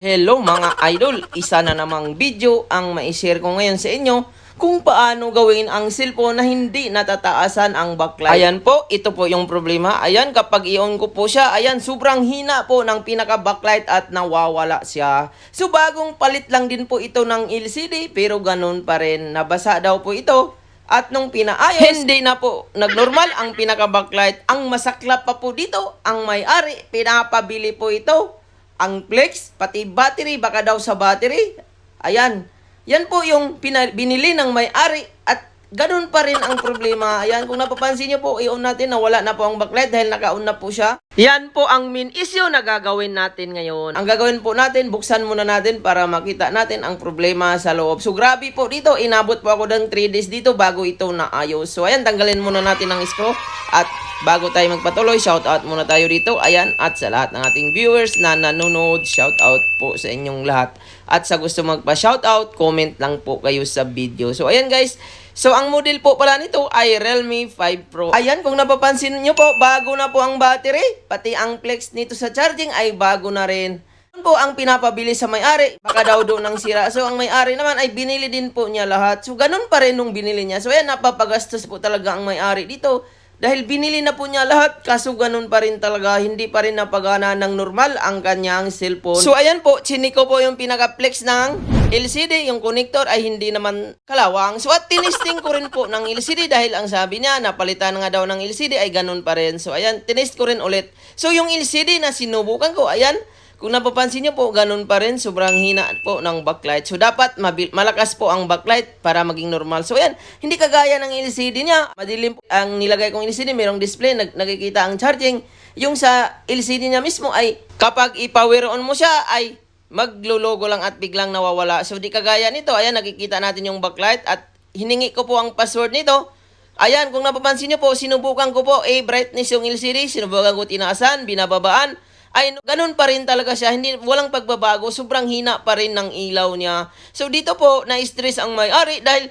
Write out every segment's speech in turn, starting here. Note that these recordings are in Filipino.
Hello mga idol, isa na namang video ang ma-share ko ngayon sa inyo kung paano gawin ang cellphone na hindi natataasan ang backlight. Ayan po, ito po yung problema. Ayan, kapag i-on ko po siya, ayan, sobrang hina po ng pinaka-backlight at nawawala siya. So bagong palit lang din po ito ng LCD pero ganun pa rin. Nabasa daw po ito. At nung pinaayos, hindi na po nagnormal ang pinaka-backlight. Ang masaklap pa po dito, ang may-ari, pinapabili po ito ang flex, pati battery, baka daw sa battery. Ayan. Yan po yung binili ng may-ari at ganun pa rin ang problema. Ayan, kung napapansin nyo po, i-on natin na wala na po ang backlight dahil naka-on na po siya. Yan po ang main issue na gagawin natin ngayon. Ang gagawin po natin, buksan muna natin para makita natin ang problema sa loob. So grabe po dito, inabot po ako ng 3 days dito bago ito naayos. So ayan, tanggalin muna natin ang screw at Bago tayo magpatuloy, shout out muna tayo dito. Ayan, at sa lahat ng ating viewers na nanonood, shout out po sa inyong lahat. At sa gusto magpa-shout out, comment lang po kayo sa video. So ayan guys, so ang model po pala nito ay Realme 5 Pro. Ayan, kung napapansin niyo po, bago na po ang battery, pati ang flex nito sa charging ay bago na rin. Yun po ang pinapabili sa may-ari. Baka daw doon ng sira. So, ang may-ari naman ay binili din po niya lahat. So, ganun pa rin nung binili niya. So, ayan, napapagastos po talaga ang may-ari dito. Dahil binili na po niya lahat, kaso ganun pa rin talaga, hindi pa rin napagana ng normal ang kanyang cellphone. So ayan po, chiniko po yung pinaka-flex ng LCD, yung connector ay hindi naman kalawang. So at tinisting ko rin po ng LCD dahil ang sabi niya, napalitan nga daw ng LCD ay ganun pa rin. So ayan, tinest ko rin ulit. So yung LCD na sinubukan ko, ayan, kung napapansin niyo po, ganun pa rin, sobrang hina po ng backlight. So, dapat malakas po ang backlight para maging normal. So, ayan, hindi kagaya ng LCD niya. Madilim po ang nilagay kong LCD, mayroong display, nag nakikita ang charging. Yung sa LCD niya mismo ay, kapag i-power on mo siya, ay maglologo lang at biglang nawawala. So, di kagaya nito, ayan, nakikita natin yung backlight at hiningi ko po ang password nito. Ayan, kung napapansin niyo po, sinubukan ko po, eh, brightness yung LCD, sinubukan ko tinaasan, binababaan, ay ganun pa rin talaga siya. Hindi walang pagbabago, sobrang hina pa rin ng ilaw niya. So dito po na-stress ang may-ari dahil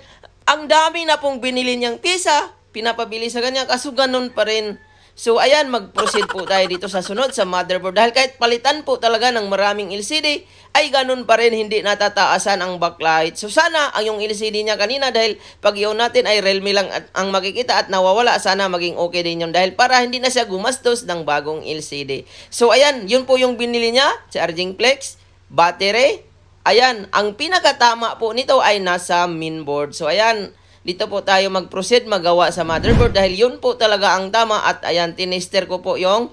ang dami na pong binili niyang pyesa, pinapabili sa kanya kaso ganun pa rin. So ayan, mag-proceed po tayo dito sa sunod sa motherboard dahil kahit palitan po talaga ng maraming LCD ay ganun pa rin hindi natataasan ang backlight. So sana ang yung LCD niya kanina dahil pag iyon natin ay Realme lang at ang makikita at nawawala sana maging okay din yun dahil para hindi na siya gumastos ng bagong LCD. So ayan, yun po yung binili niya, charging flex, battery, Ayan, ang pinakatama po nito ay nasa mainboard. So ayan, dito po tayo mag-proceed magawa sa motherboard dahil yun po talaga ang tama at ayan, tinister ko po yung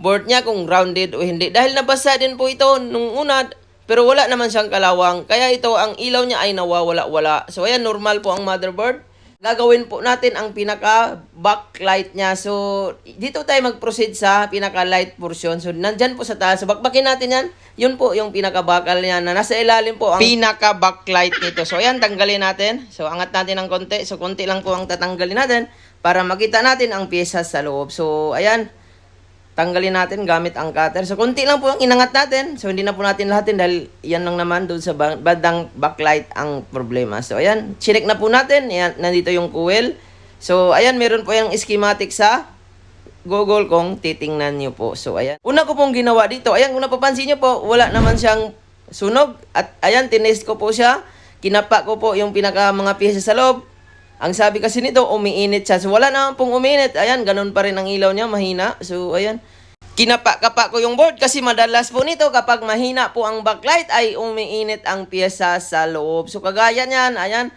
board niya kung grounded o hindi. Dahil nabasa din po ito nung una pero wala naman siyang kalawang. Kaya ito, ang ilaw niya ay nawawala-wala. So ayan, normal po ang motherboard. Gagawin po natin ang pinaka backlight niya. So, dito tayo mag-proceed sa pinaka light portion. So, nandyan po sa taas. So, bakbakin natin yan. Yun po yung pinaka bakal niya na nasa ilalim po ang pinaka backlight nito. So, ayan, tanggalin natin. So, angat natin ng konti. So, konti lang po ang tatanggalin natin para makita natin ang pyesa sa loob. So, ayan, tanggalin natin gamit ang cutter. So, konti lang po ang inangat natin. So, hindi na po natin lahatin dahil yan lang naman doon sa ba- bandang backlight ang problema. So, ayan, chinek na po natin. Ayan, nandito yung coil. So, ayan, meron po yung schematic sa Google kung titingnan nyo po. So, ayan. Una ko pong ginawa dito. Ayan, kung napapansin nyo po, wala naman siyang sunog. At ayan, tinest ko po siya. Kinapa ko po yung pinaka mga pyesa sa loob. Ang sabi kasi nito, umiinit siya. So, wala naman pong uminit. Ayan, ganun pa rin ang ilaw niya, mahina. So, ayan. Kinapa-kapa ko yung board kasi madalas po nito kapag mahina po ang backlight ay umiinit ang pyesa sa loob. So, kagaya niyan, ayan.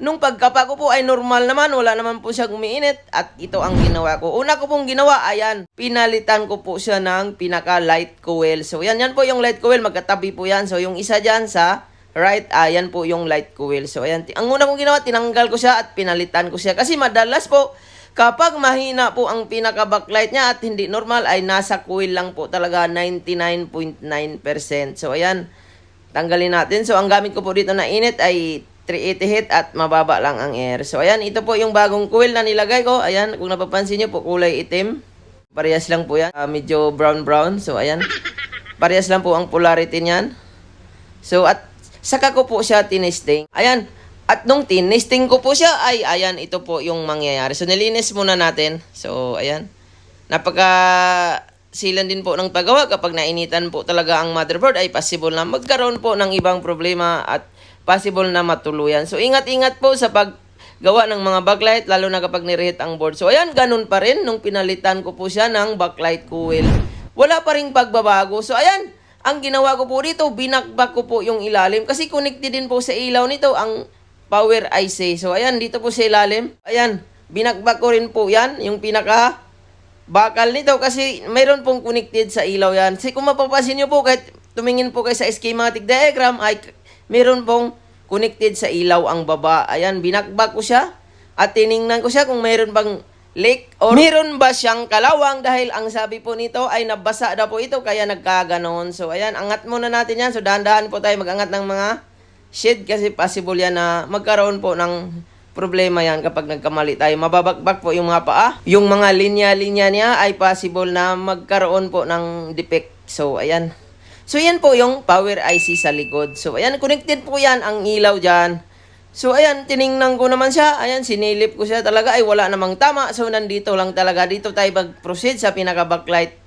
Nung pagkapa ko po ay normal naman, wala naman po siyang umiinit at ito ang ginawa ko. Una ko pong ginawa, ayan, pinalitan ko po siya ng pinaka light coil. So, yan, yan po yung light coil, magkatabi po yan. So, yung isa dyan sa right, ayan po yung light coil. So, ayan, ang una kong ginawa, tinanggal ko siya at pinalitan ko siya. Kasi madalas po, kapag mahina po ang pinaka backlight niya at hindi normal, ay nasa coil lang po talaga 99.9%. So, ayan, tanggalin natin. So, ang gamit ko po dito na init ay 380 heat at mababa lang ang air. So, ayan, ito po yung bagong coil na nilagay ko. Ayan, kung napapansin nyo po, kulay itim. Parehas lang po yan. Ah, medyo brown-brown. So, ayan. Parehas lang po ang polarity niyan. So, at saka ko po siya tinesting. Ayan. At nung tinesting ko po siya, ay, ayan, ito po yung mangyayari. So, nilinis muna natin. So, ayan. Napaka silan din po ng paggawa kapag nainitan po talaga ang motherboard ay possible na magkaroon po ng ibang problema at possible na matuluyan. So ingat-ingat po sa paggawa ng mga backlight lalo na kapag nirehit ang board. So ayan, ganun pa rin nung pinalitan ko po siya ng backlight coil. Wala pa ring pagbabago. So ayan, ang ginawa ko po dito, binakbak ko po yung ilalim kasi connected din po sa ilaw nito ang power IC. So ayan, dito po sa ilalim. Ayan, binakbak ko rin po yan, yung pinaka bakal nito kasi mayroon pong connected sa ilaw yan. Kasi kung mapapansin nyo po, kahit tumingin po kayo sa schematic diagram, ay mayroon pong connected sa ilaw ang baba. Ayan, binakbak ko siya at tiningnan ko siya kung mayroon bang leak or mayroon ba siyang kalawang dahil ang sabi po nito ay nabasa daw po ito kaya nagkaganon. So ayan, angat muna natin yan. So dahan-dahan po tayo magangat ng mga shade kasi possible yan na magkaroon po ng problema yan kapag nagkamali tayo. Mababakbak po yung mga paa. Yung mga linya-linya niya ay possible na magkaroon po ng defect. So, ayan. So, yan po yung power IC sa likod. So, ayan, connected po yan ang ilaw dyan. So, ayan, tiningnan ko naman siya. Ayan, sinilip ko siya talaga. Ay, wala namang tama. So, nandito lang talaga. Dito tayo mag-proceed sa pinaka-backlight.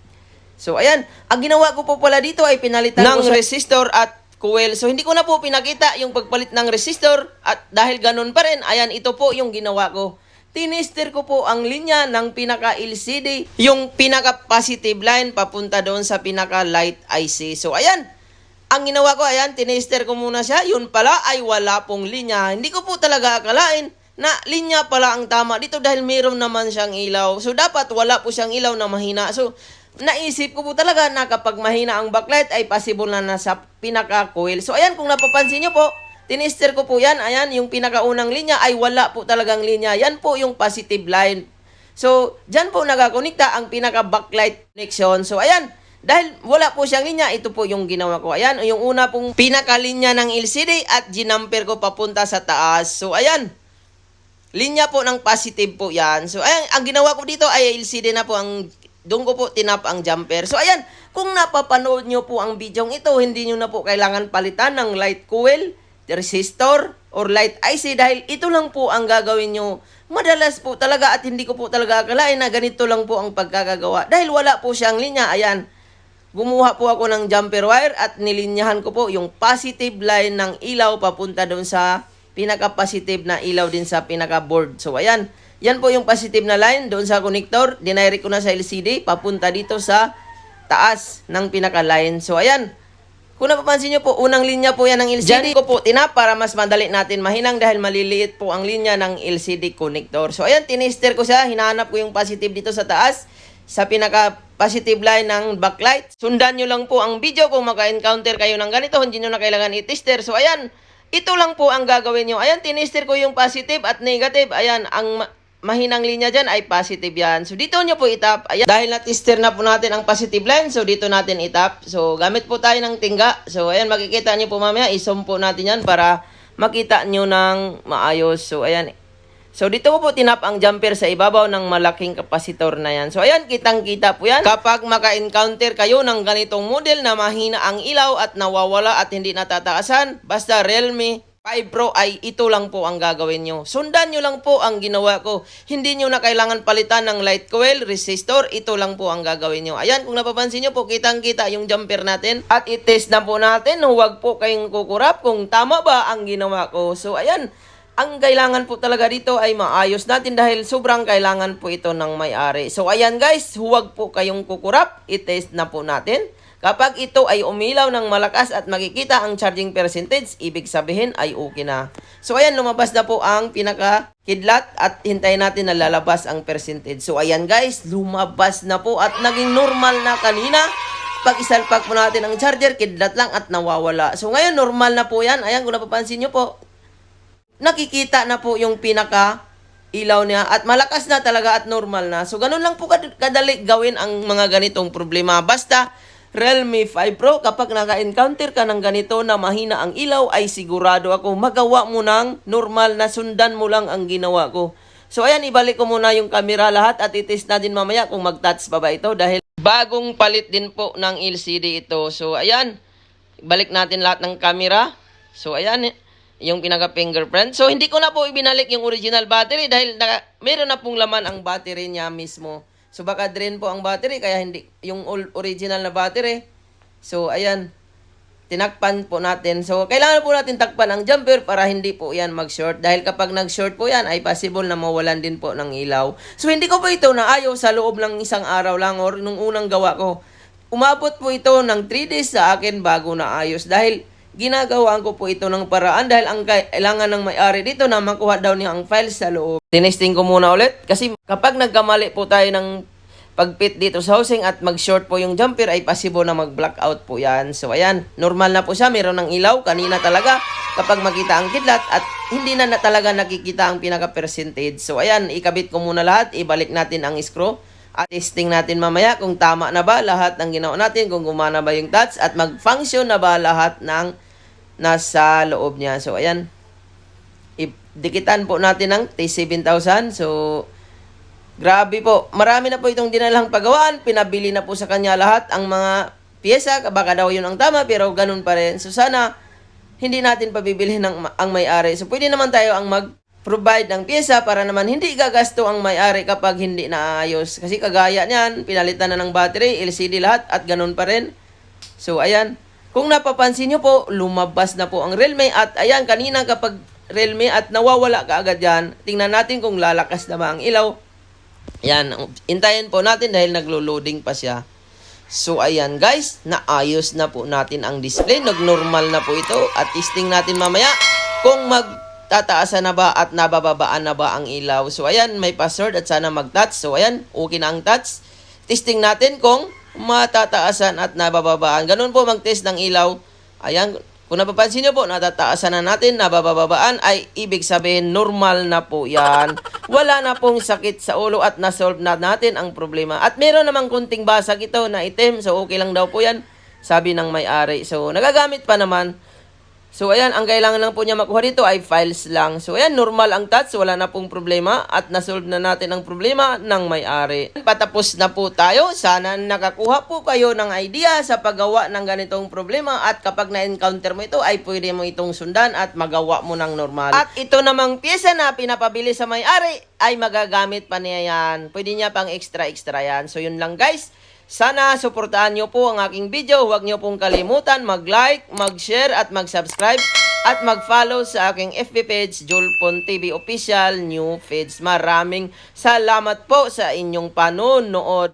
So, ayan. Ang ginawa ko po pala dito ay pinalitan ng resistor at coil. So, hindi ko na po pinakita yung pagpalit ng resistor at dahil ganun pa rin, ayan, ito po yung ginawa ko. Tinister ko po ang linya ng pinaka-LCD, yung pinaka-positive line papunta doon sa pinaka-light IC. So, ayan, ang ginawa ko, ayan, tinister ko muna siya. Yun pala ay wala pong linya. Hindi ko po talaga akalain na linya pala ang tama dito dahil mayroon naman siyang ilaw. So, dapat wala po siyang ilaw na mahina. So, naisip ko po talaga na kapag mahina ang backlight ay possible na nasa pinaka-coil. So, ayan, kung napapansin nyo po, tinister ko po yan. Ayan, yung pinakaunang linya ay wala po talagang linya. Yan po yung positive line. So, dyan po nagakonekta ang pinaka-backlight connection. So, ayan, dahil wala po siyang linya, ito po yung ginawa ko. Ayan, yung una pong pinakalinya ng LCD at ginamper ko papunta sa taas. So, ayan, linya po ng positive po yan. So, ayan, ang ginawa ko dito ay LCD na po ang, doon ko po tinap ang jumper. So, ayan, kung napapanood nyo po ang video ito, hindi nyo na po kailangan palitan ng light coil, resistor, or light IC dahil ito lang po ang gagawin nyo. Madalas po talaga at hindi ko po talaga akalain na ganito lang po ang pagkakagawa. Dahil wala po siyang linya, ayan, Gumuha po ako ng jumper wire at nilinyahan ko po yung positive line ng ilaw papunta doon sa pinaka-positive na ilaw din sa pinaka-board. So, ayan. Yan po yung positive na line doon sa connector. Dinirect ko na sa LCD papunta dito sa taas ng pinaka-line. So, ayan. Kung napapansin nyo po, unang linya po yan ng LCD. Diyan ko po tinap para mas madali natin mahinang dahil maliliit po ang linya ng LCD connector. So, ayan, tinister ko siya. Hinahanap ko yung positive dito sa taas sa pinaka positive line ng backlight. Sundan nyo lang po ang video kung maka-encounter kayo ng ganito, hindi nyo na kailangan i-tester. So ayan, ito lang po ang gagawin nyo. Ayan, tinister ko yung positive at negative. Ayan, ang ma- mahinang linya dyan ay positive yan. So dito nyo po itap. Ayan, dahil na-tester na po natin ang positive line, so dito natin itap. So gamit po tayo ng tingga. So ayan, makikita nyo po mamaya, isum po natin yan para makita nyo ng maayos. So ayan, So dito po tinap ang jumper sa ibabaw ng malaking kapasitor na yan. So ayan, kitang-kita po yan. Kapag maka-encounter kayo ng ganitong model na mahina ang ilaw at nawawala at hindi natataasan, basta Realme 5 Pro ay ito lang po ang gagawin nyo. Sundan nyo lang po ang ginawa ko. Hindi nyo na kailangan palitan ng light coil, resistor, ito lang po ang gagawin nyo. Ayan, kung napapansin nyo po, kitang-kita yung jumper natin. At i-test na po natin, huwag po kayong kukurap kung tama ba ang ginawa ko. So ayan, ang kailangan po talaga dito ay maayos natin dahil sobrang kailangan po ito ng may-ari. So ayan guys, huwag po kayong kukurap, i-test na po natin. Kapag ito ay umilaw ng malakas at makikita ang charging percentage, ibig sabihin ay okay na. So ayan, lumabas na po ang pinaka kidlat at hintayin natin na lalabas ang percentage. So ayan guys, lumabas na po at naging normal na kanina. Pag isalpak po natin ang charger, kidlat lang at nawawala. So ngayon, normal na po yan. Ayan, kung napapansin nyo po, nakikita na po yung pinaka ilaw niya at malakas na talaga at normal na. So ganun lang po kad- kadali gawin ang mga ganitong problema. Basta Realme 5 Pro kapag naka-encounter ka ng ganito na mahina ang ilaw ay sigurado ako magawa mo ng normal na sundan mo lang ang ginawa ko. So ayan, ibalik ko muna yung camera lahat at itest na din mamaya kung mag-touch pa ba ito dahil bagong palit din po ng LCD ito. So ayan, balik natin lahat ng camera. So ayan, yung pinaka fingerprint. So hindi ko na po ibinalik yung original battery dahil naka, meron na pong laman ang battery niya mismo. So baka drain po ang battery kaya hindi yung ol- original na battery. So ayan, tinakpan po natin. So, kailangan po natin takpan ang jumper para hindi po yan mag-short. Dahil kapag nag-short po yan, ay possible na mawalan din po ng ilaw. So, hindi ko po ito naayos sa loob ng isang araw lang or nung unang gawa ko. Umabot po ito ng 3 days sa akin bago naayos. Dahil ginagawaan ko po ito ng paraan dahil ang kailangan ng may-ari dito na makuha daw niya ang files sa loob. Tinesting ko muna ulit kasi kapag nagkamali po tayo ng pagpit dito sa housing at mag-short po yung jumper ay possible na mag-blackout po yan. So ayan, normal na po siya, meron ng ilaw kanina talaga kapag makita ang kidlat at hindi na, na talaga nakikita ang pinaka-percentage. So ayan, ikabit ko muna lahat, ibalik natin ang screw at testing natin mamaya kung tama na ba lahat ng ginawa natin, kung gumana ba yung touch at mag-function na ba lahat ng nasa loob niya. So ayan, dikitan po natin ng T7000. So, grabe po. Marami na po itong dinalang pagawaan. Pinabili na po sa kanya lahat ang mga pyesa. Baka daw yun ang tama, pero ganun pa rin. So, sana hindi natin pabibilhin ng, ang may-ari. So, pwede naman tayo ang mag-provide ng pyesa para naman hindi gagasto ang may-ari kapag hindi naayos. Kasi kagaya niyan, pinalitan na ng battery, LCD lahat, at ganun pa rin. So, ayan. Kung napapansin nyo po, lumabas na po ang Realme at ayan, kanina kapag Realme at nawawala ka agad yan, tingnan natin kung lalakas na ba ang ilaw. Ayan, intayin po natin dahil naglo-loading pa siya. So, ayan guys, naayos na po natin ang display. Nag-normal na po ito at testing natin mamaya kung magtataasan na ba at nabababaan na ba ang ilaw. So, ayan, may password at sana mag-touch. So, ayan, okay na ang touch. Testing natin kung matataasan at nabababaan. Ganun po mag-test ng ilaw. Ayan, kung napapansin nyo po, natataasan na natin, nabababaan, ay ibig sabihin normal na po yan. Wala na pong sakit sa ulo at nasolve na natin ang problema. At meron namang kunting basag ito na item, so okay lang daw po yan, sabi ng may-ari. So, nagagamit pa naman. So, ayan, ang kailangan lang po niya makuha dito ay files lang. So, ayan, normal ang touch, wala na pong problema at nasolve na natin ang problema ng may-ari. Patapos na po tayo. Sana nakakuha po kayo ng idea sa paggawa ng ganitong problema at kapag na-encounter mo ito ay pwede mo itong sundan at magawa mo ng normal. At ito namang pyesa na pinapabili sa may-ari ay magagamit pa niya yan. Pwede niya pang extra-extra yan. So, yun lang guys. Sana suportahan nyo po ang aking video. Huwag nyo pong kalimutan mag-like, mag-share at mag-subscribe at mag-follow sa aking FB page, Julpon TV Official New Feeds. Maraming salamat po sa inyong panonood.